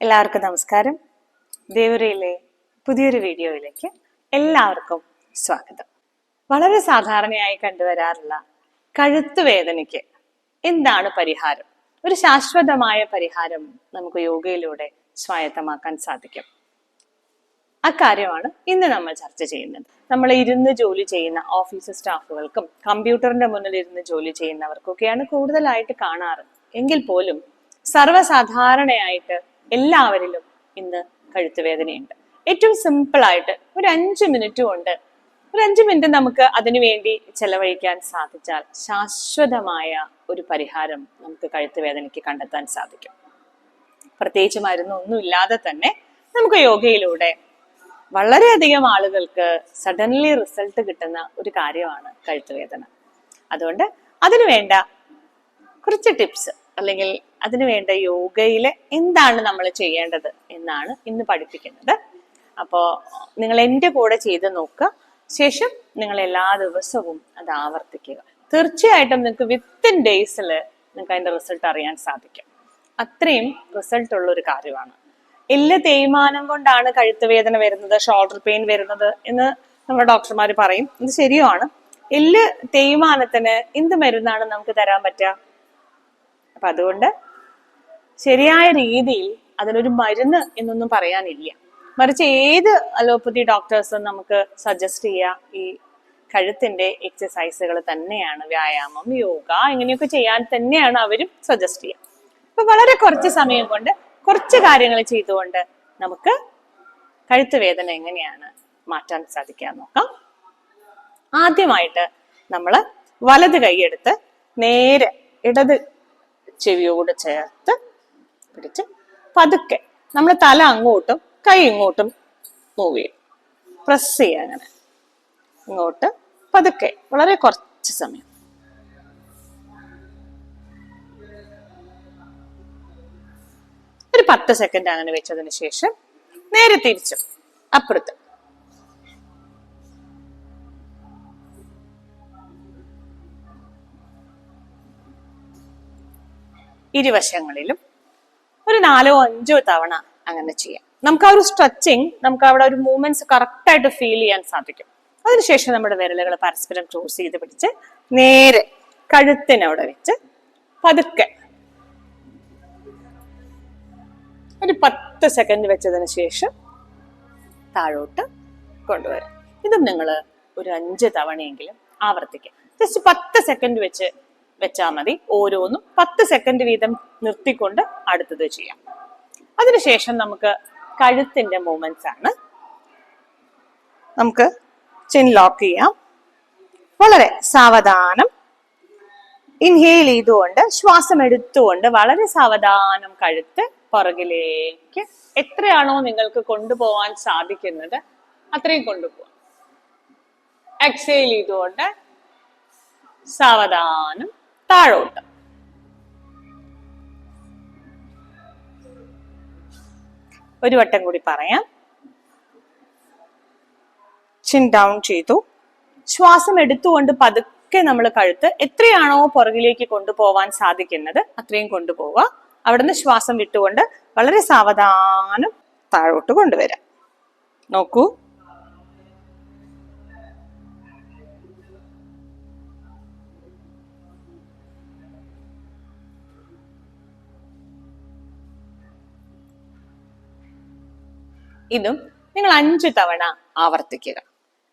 എല്ലാവർക്കും നമസ്കാരം. ദേവരയിലെ പുതിയൊരു വീഡിയോയിലേക്ക് എല്ലാവർക്കും സ്വാഗതം. വളരെ സാധാരണയായി കണ്ടുവരാറുള്ള കഴുത്ത് വേദനയ്ക്ക് എന്താണ് പരിഹാരം? ഒരു ശാശ്വതമായ പരിഹാരം നമുക്ക് യോഗയിലൂടെ സ്വായത്തമാക്കാൻ സാധിക്കും. അക്കാര്യമാണ് ഇന്ന് നമ്മൾ ചർച്ച ചെയ്യുന്നത്. നമ്മൾ ഇരുന്ന് ജോലി ചെയ്യുന്ന ഓഫീസ് സ്റ്റാഫുകൾക്കും കമ്പ്യൂട്ടറിന്റെ മുന്നിൽ ഇരുന്ന് ജോലി ചെയ്യുന്നവർക്കൊക്കെയാണ് കൂടുതലായിട്ട് കാണാറ്. എങ്കിൽ പോലും സർവസാധാരണയായിട്ട് എല്ലാവരിലും ഇന്ന് കഴുത്തുവേദനയുണ്ട്. ഏറ്റവും സിമ്പിൾ ആയിട്ട് ഒരു അഞ്ച് മിനിറ്റ് കൊണ്ട് ഒരു അഞ്ച് മിനിറ്റ് നമുക്ക് അതിനു വേണ്ടി ചെലവഴിക്കാൻ സാധിച്ചാൽ ശാശ്വതമായ ഒരു പരിഹാരം നമുക്ക് കഴുത്തുവേദനയ്ക്ക് കണ്ടെത്താൻ സാധിക്കും. പ്രത്യേകിച്ച് മരുന്നൊന്നും ഇല്ലാതെ തന്നെ നമുക്ക് യോഗയിലൂടെ വളരെയധികം ആളുകൾക്ക് സഡൻലി റിസൾട്ട് കിട്ടുന്ന ഒരു കാര്യമാണ് കഴുത്തുവേദന. അതുകൊണ്ട് അതിനു വേണ്ട കുറച്ച് ടിപ്സ് അല്ലെങ്കിൽ അതിനുവേണ്ട യോഗയിലെ എന്താണ് നമ്മൾ ചെയ്യേണ്ടത് എന്നാണ് ഇന്ന് പഠിപ്പിക്കുന്നത്. അപ്പോൾ നിങ്ങൾ എന്റെ കൂടെ ചെയ്ത് നോക്കുക. ശേഷം നിങ്ങൾ എല്ലാ ദിവസവും അത് ആവർത്തിക്കുക. തീർച്ചയായിട്ടും നിങ്ങൾക്ക് വിത്തിൻ ഡേയ്സിൽ നിങ്ങൾക്ക് അതിന്റെ റിസൾട്ട് അറിയാൻ സാധിക്കും. അത്രയും റിസൾട്ട് ഉള്ള ഒരു കാര്യമാണ്. എല്ല് തേയ്മാനം കൊണ്ടാണ് കഴുത്ത് വേദന വരുന്നത് ഷോൾഡർ പെയിൻ വരുന്നത് എന്ന് നമ്മുടെ ഡോക്ടർമാർ പറയും. ഇത് ശരിയാണ് എല്ല് തേയ്മാനത്തിന് എന്ത് മരുന്നാണ് നമുക്ക് തരാൻ പറ്റുക? അപ്പൊ അതുകൊണ്ട് ശരിയായ രീതിയിൽ അതിനൊരു മരുന്ന് എന്നൊന്നും പറയാനില്ല. മറിച്ച് ഏത് അലോപ്പതി ഡോക്ടേഴ്സും നമുക്ക് സജസ്റ്റ് ചെയ്യുക ഈ കഴുത്തിന്റെ എക്സസൈസുകൾ തന്നെയാണ് വ്യായാമം യോഗ ഇങ്ങനെയൊക്കെ ചെയ്യാൻ തന്നെയാണ് അവരും സജസ്റ്റ് ചെയ്യുക അപ്പൊ വളരെ കുറച്ച് സമയം കൊണ്ട് കുറച്ച് കാര്യങ്ങൾ ചെയ്തുകൊണ്ട് നമുക്ക് കഴുത്ത് വേദന എങ്ങനെയാണ് മാറ്റാൻ സാധിക്കാൻ നോക്കാം. ആദ്യമായിട്ട് നമ്മൾ വലത് കൈയെടുത്ത് നേരെ ഇടത് ചെവിയോട് ചേർത്ത് പിടിച്ച് പതുക്കെ നമ്മൾ തല അങ്ങോട്ടും കൈ ഇങ്ങോട്ടും മൂവ് ചെയ്യും. പ്രസ് ചെയ്യുക അങ്ങനെ. ഇങ്ങോട്ട് പതുക്കെ വളരെ കുറച്ച് സമയം. ഒരു പത്ത് സെക്കൻഡ് അങ്ങനെ വെച്ചതിന് ശേഷം നേരെ തിരിച്ചു അപ്പുറത്ത്. ഇരുവശങ്ങളിലും ഒരു നാലോ അഞ്ചോ തവണ അങ്ങനെ ചെയ്യാം. നമുക്ക് ആ ഒരു സ്ട്രെച്ചിങ് നമുക്ക് അവിടെ ഒരു മൂവ്മെന്റ്സ് കറക്റ്റായിട്ട് ഫീൽ ചെയ്യാൻ സാധിക്കും. അതിനുശേഷം നമ്മുടെ വിരലുകൾ പരസ്പരം ക്രോസ് ചെയ്ത് പിടിച്ച് നേരെ കഴുത്തിനവിടെ വെച്ച് പതുക്കെ ഒരു പത്ത് സെക്കൻഡ് വെച്ചതിന് ശേഷം താഴോട്ട് കൊണ്ടുവരാം. ഇതും നിങ്ങൾ ഒരു അഞ്ച് തവണയെങ്കിലും ആവർത്തിക്കുക ജസ്റ്റ് പത്ത് സെക്കൻഡ് വെച്ച് വെച്ചാൽ മതി. ഓരോന്നും പത്ത് സെക്കൻഡ് വീതം നിർത്തിക്കൊണ്ട് അടുത്തത് ചെയ്യാം. അതിനുശേഷം നമുക്ക് കഴുത്തിന്റെ മൂവ്മെന്റ്സ് ആണ്. നമുക്ക് ചിൻ ലോക്ക് ചെയ്യാം. വളരെ സാവധാനം ഇൻഹെയിൽ ചെയ്തുകൊണ്ട് ശ്വാസം എടുത്തുകൊണ്ട് വളരെ സാവധാനം കഴുത്ത് പുറകിലേക്ക് എത്രയാണോ നിങ്ങൾക്ക് കൊണ്ടുപോകാൻ സാധിക്കുന്നത് അത്രയും കൊണ്ടുപോകാം എക്സെയിൽ ചെയ്തുകൊണ്ട് സാവധാനം താഴോട്ട്. ഒരു വട്ടം കൂടി പറയാം. ചിൻ ഡൗൺ ചെയ്തു. ശ്വാസം എടുത്തുകൊണ്ട് പതുക്കെ നമ്മൾ കഴുത്ത് എത്രയാണോ പുറകിലേക്ക് കൊണ്ടുപോവാൻ സാധിക്കുന്നത് അത്രയും കൊണ്ടുപോവുക. അവിടുന്ന് ശ്വാസം വിട്ടുകൊണ്ട് വളരെ സാവധാനം താഴോട്ട് കൊണ്ടുവരാം. നോക്കൂ. ഇതും നിങ്ങൾ അഞ്ചു തവണ ആവർത്തിക്കുക.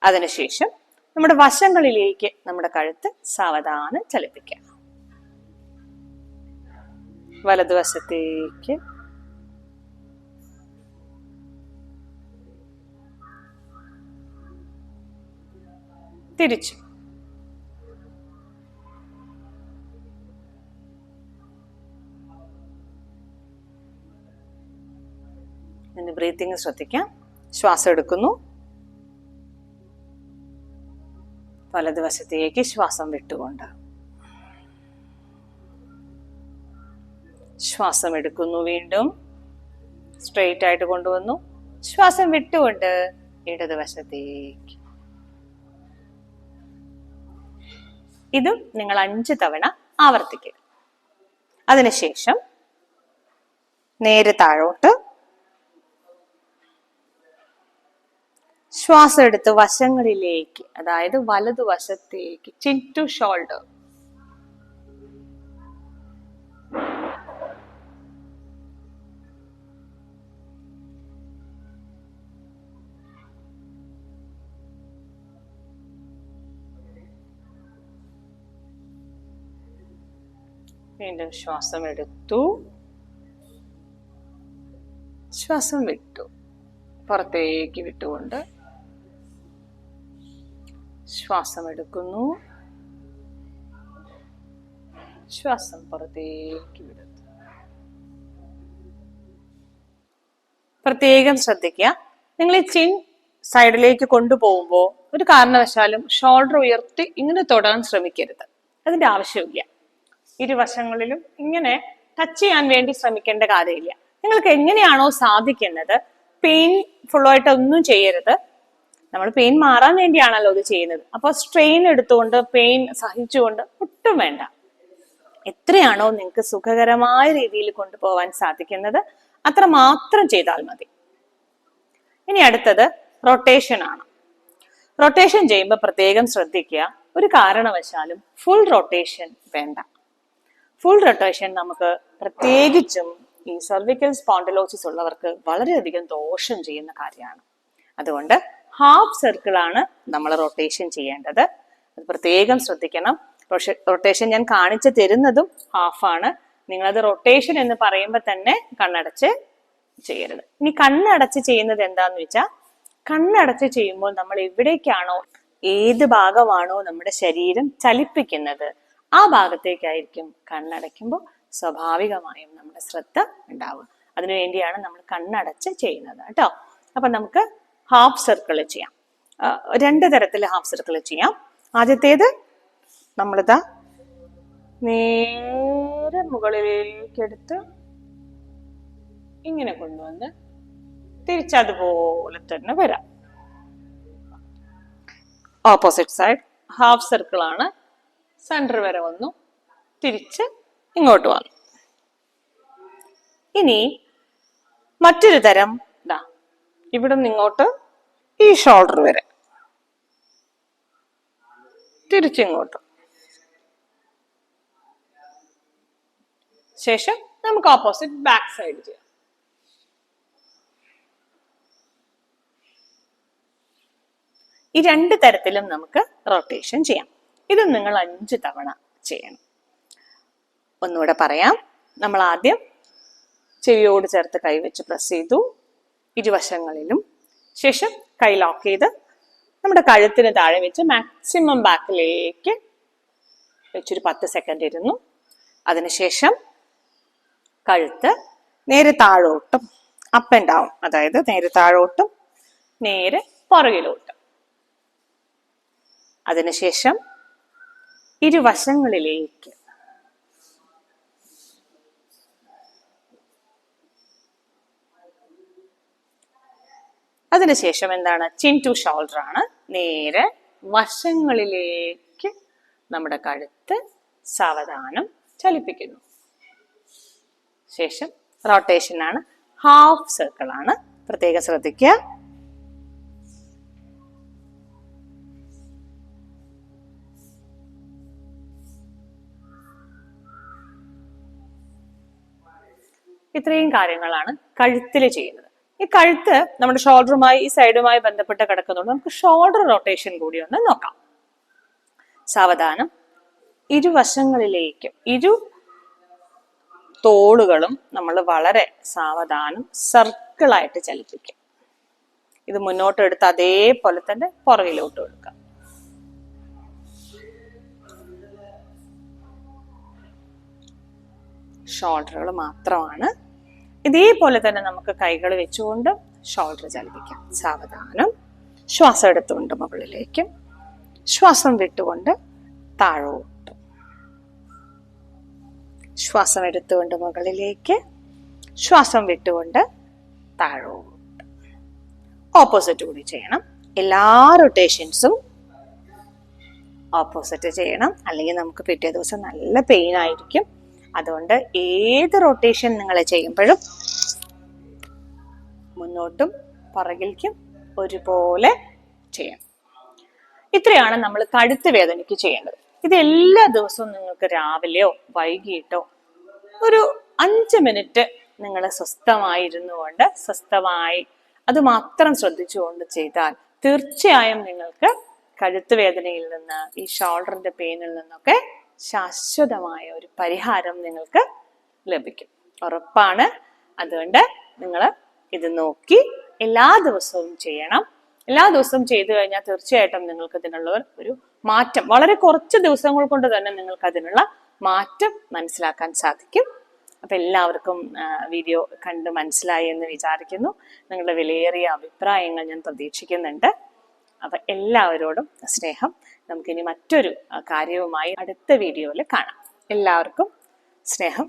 അതിനുശേഷം നമ്മുടെ വശങ്ങളിലേക്ക് നമ്മുടെ കഴുത്ത് സാവധാനം ചലിപ്പിക്കുക. വലതുവശത്തേക്ക്. തിരിച്ചു. ഇതിന്റെ ബ്രീത്തിങ് ശ്രദ്ധിക്കാം. ശ്വാസം എടുക്കുന്നു. വലതുവശത്തേക്ക് ശ്വാസം വിട്ടുകൊണ്ട്. ശ്വാസം എടുക്കുന്നു വീണ്ടും. സ്ട്രെയിറ്റ് ആയിട്ട് കൊണ്ടുവന്നു. ശ്വാസം വിട്ടുകൊണ്ട് ഇടതുവശത്തേക്ക്. ഇതും നിങ്ങൾ അഞ്ച് തവണ ആവർത്തിക്കുക. അതിനുശേഷം നേരെ താഴോട്ട് ശ്വാസം എടുത്ത് വശങ്ങളിലേക്ക് അതായത് വലതുവശത്തേക്ക് ചിൻ ടു ഷോൾഡർ വീണ്ടും ശ്വാസം എടുത്തു. ശ്വാസം വിട്ടു. പുറത്തേക്ക് വിട്ടുകൊണ്ട് ശ്വാസം എടുക്കുന്നു ശ്വാസം പുറത്തേക്ക് വിടുന്നു. പ്രത്യേകം ശ്രദ്ധിക്കുക. നിങ്ങൾ ഈ ചിൻ സൈഡിലേക്ക് കൊണ്ടുപോകുമ്പോൾ ഒരു കാരണവശാലും ഷോൾഡർ ഉയർത്തി ഇങ്ങനെ തൊടാൻ ശ്രമിക്കരുത്. അതിന്റെ ആവശ്യമില്ല ഇരുവശങ്ങളിലും ഇങ്ങനെ ടച്ച് ചെയ്യാൻ വേണ്ടി ശ്രമിക്കേണ്ട കാര്യമില്ല. നിങ്ങൾക്ക് എങ്ങനെയാണോ സാധിക്കുന്നത് പെയിൻ ഫുള്ളായിട്ട് ഒന്നും ചെയ്യരുത്. നമ്മൾ പെയിൻ മാറാൻ വേണ്ടിയാണല്ലോ ഇത് ചെയ്യുന്നത്. അപ്പോൾ സ്ട്രെയിൻ എടുത്തുകൊണ്ട് പെയിൻ സഹിച്ചുകൊണ്ട് ഒട്ടും വേണ്ട. എത്രയാണോ നിങ്ങൾക്ക് സുഖകരമായ രീതിയിൽ കൊണ്ടുപോകാൻ സാധിക്കുന്നത് അത്ര മാത്രം ചെയ്താൽ മതി. ഇനി അടുത്തത് റൊട്ടേഷൻ ആണ്. റൊട്ടേഷൻ ചെയ്യുമ്പോൾ പ്രത്യേകം ശ്രദ്ധിക്കുക ഒരു കാരണവശാലും ഫുൾ റൊട്ടേഷൻ വേണ്ട. ഫുൾ റൊട്ടേഷൻ നമുക്ക് പ്രത്യേകിച്ചും ഈ സർവിക്കൽ സ്പോണ്ടിലോസിസ് ഉള്ളവർക്ക് വളരെയധികം ദോഷം ചെയ്യുന്ന കാര്യമാണ്. അതുകൊണ്ട് ഹാഫ് സർക്കിൾ ആണ് നമ്മൾ റൊട്ടേഷൻ ചെയ്യേണ്ടത്. അത് പ്രത്യേകം ശ്രദ്ധിക്കണം. റൊട്ടേഷൻ ഞാൻ കാണിച്ചു തരുന്നതും ഹാഫാണ് നിങ്ങളത് റൊട്ടേഷൻ എന്ന് പറയുമ്പോൾ തന്നെ കണ്ണടച്ച് ചെയ്യരുത്. ഇനി കണ്ണടച്ച് ചെയ്യുന്നത് എന്താന്ന് വെച്ചാൽ കണ്ണടച്ച് ചെയ്യുമ്പോൾ നമ്മൾ എവിടേക്കാണോ ഏത് ഭാഗമാണോ നമ്മുടെ ശരീരം ചലിപ്പിക്കുന്നത് ആ ഭാഗത്തേക്കായിരിക്കും കണ്ണടയ്ക്കുമ്പോൾ സ്വാഭാവികമായും നമ്മുടെ ശ്രദ്ധ ഉണ്ടാവുക. അതിനുവേണ്ടിയാണ് നമ്മൾ കണ്ണടച്ച് ചെയ്യുന്നത് കേട്ടോ. അപ്പൊ നമുക്ക് ഹാഫ് സർക്കിൾ ചെയ്യാം. രണ്ട് തരത്തിൽ ഹാഫ് സർക്കിൾ ചെയ്യാം. ആദ്യത്തേത് നമ്മളിതാ നേരെ മുകളിലേക്ക് എടുത്ത് ഇങ്ങനെ കൊണ്ടുവന്ന് തിരിച്ചതുപോലെ തന്നെ വരാം. ഓപ്പോസിറ്റ് സൈഡ് ഹാഫ് സർക്കിൾ ആണ്. സെന്റർ വരെ വന്നു. തിരിച്ച് ഇങ്ങോട്ട് വന്നു. ഇനി മറ്റൊരു തരം ഇവിടെ നിന്ന് ഇങ്ങോട്ട് ഈ ഷോൾഡർ വരെ. തിരിച്ചിങ്ങോട്ട്. ശേഷം നമുക്ക് ഓപ്പോസിറ്റ് ബാക്ക് സൈഡ് ചെയ്യാം. ഈ രണ്ട് തരത്തിലും നമുക്ക് റൊട്ടേഷൻ ചെയ്യാം. ഇത് നിങ്ങൾ അഞ്ച് തവണ ചെയ്യണം. ഒന്നുകൂടെ പറയാം. നമ്മൾ ആദ്യം ചെവിയോട് ചേർത്ത് കൈവച്ച് പ്രസ് ചെയ്തു. ഇരുവശങ്ങളിലും. ശേഷം കൈ ലോക്ക് ചെയ്ത് നമ്മുടെ കഴുത്തിന് താഴെ വെച്ച് മാക്സിമം ബാക്കിലേക്ക് വെച്ചൊരു പത്ത് സെക്കൻഡ് ഇരുന്നു. അതിനുശേഷം കഴുത്ത് നേരെ താഴോട്ടും അപ്പ് ആൻഡ് ഡൗൺ അതായത് നേരെ താഴോട്ടും നേരെ പുറകിലോട്ടും. അതിനുശേഷം ഇരുവശങ്ങളിലേക്ക് അതിനുശേഷം എന്താണ്? ചിൻ ടു ഷോൾഡർ ആണ് നേരെ വശങ്ങളിലേക്ക് നമ്മുടെ കഴുത്ത് സാവധാനം ചലിപ്പിക്കുന്നു. ശേഷം റൊട്ടേഷൻ ആണ്. ഹാഫ് സർക്കിൾ ആണ്. പ്രത്യേകം ശ്രദ്ധിക്കുക. ഇത്രയും കാര്യങ്ങളാണ് കഴുത്തിൽ ചെയ്യുന്നത്. ഈ കഴുത്ത് നമ്മുടെ ഷോൾഡറുമായി ഈ സൈഡുമായി ബന്ധപ്പെട്ട് കിടക്കുന്നുണ്ട്. നമുക്ക് ഷോൾഡർ റൊട്ടേഷൻ കൂടി ഒന്ന് നോക്കാം. സാവധാനം. ഇരുവശങ്ങളിലേക്കും ഇരു തോളുകളും നമ്മൾ വളരെ സാവധാനം സർക്കിളായിട്ട് ചലിപ്പിക്കും. ഇത് മുന്നോട്ട് എടുത്ത് അതേപോലെ തന്നെ പുറകിലോട്ട് എടുക്കാം ഷോൾഡറുകൾ മാത്രമാണ് ഇതേപോലെ തന്നെ നമുക്ക് കൈകൾ വെച്ചുകൊണ്ട് ഷോൾഡർ ചലിപ്പിക്കാം. സാവധാനം. ശ്വാസം എടുത്തുകൊണ്ട് മുകളിലേക്ക്. ശ്വാസം വിട്ടുകൊണ്ട് താഴോട്ട്. ശ്വാസം എടുത്തുകൊണ്ട് മുകളിലേക്ക്. ശ്വാസം വിട്ടുകൊണ്ട് താഴോട്ട്. ഓപ്പോസിറ്റ് കൂടി ചെയ്യണം. എല്ലാ റൊട്ടേഷൻസും ഓപ്പോസിറ്റ് ചെയ്യണം. അല്ലെങ്കിൽ നമുക്ക് പിറ്റേ ദിവസം നല്ല പെയിൻ ആയിരിക്കും. അതുകൊണ്ട് ഏത് റൊട്ടേഷൻ നിങ്ങൾ ചെയ്യുമ്പോഴും മുന്നോട്ടും പുറകിലേക്കും ഒരുപോലെ ചെയ്യാം ഇത്രയാണ് നമ്മൾ കടുത്ത വേദനയ്ക്ക് ചെയ്യേണ്ടത്. ഇത് എല്ലാ ദിവസവും നിങ്ങൾക്ക് രാവിലെയോ വൈകിട്ടോ ഒരു അഞ്ച് മിനിറ്റ് നിങ്ങൾ സ്വസ്ഥമായിരുന്നു കൊണ്ട് സ്വസ്ഥമായി അത് മാത്രം ശ്രദ്ധിച്ചുകൊണ്ട് ചെയ്താൽ തീർച്ചയായും നിങ്ങൾക്ക് കഴുത്ത് വേദനയിൽ നിന്ന് ഈ ഷോൾഡറിന്റെ പെയിനിൽ നിന്നൊക്കെ ശാശ്വതമായ പരിഹാരം നിങ്ങൾക്ക് ലഭിക്കും. ഉറപ്പാണ്. അതുകൊണ്ട് നിങ്ങൾ ഇത് നോക്കി എല്ലാ ദിവസവും ചെയ്യണം. എല്ലാ ദിവസവും ചെയ്തു കഴിഞ്ഞാൽ തീർച്ചയായിട്ടും നിങ്ങൾക്ക് ഇതിനുള്ള ഒരു മാറ്റം വളരെ കുറച്ച് ദിവസങ്ങൾ കൊണ്ട് തന്നെ നിങ്ങൾക്ക് അതിനുള്ള മാറ്റം മനസ്സിലാക്കാൻ സാധിക്കും. അപ്പൊ എല്ലാവർക്കും വീഡിയോ കണ്ട് മനസ്സിലായി എന്ന് വിചാരിക്കുന്നു. നിങ്ങളുടെ വിലയേറിയ അഭിപ്രായങ്ങൾ ഞാൻ പ്രതീക്ഷിക്കുന്നുണ്ട്. അപ്പൊ എല്ലാവരോടും സ്നേഹം. നമുക്കിനി മറ്റൊരു കാര്യവുമായി അടുത്ത വീഡിയോയിൽ കാണാം. എല്ലാവർക്കും സ്നേഹം.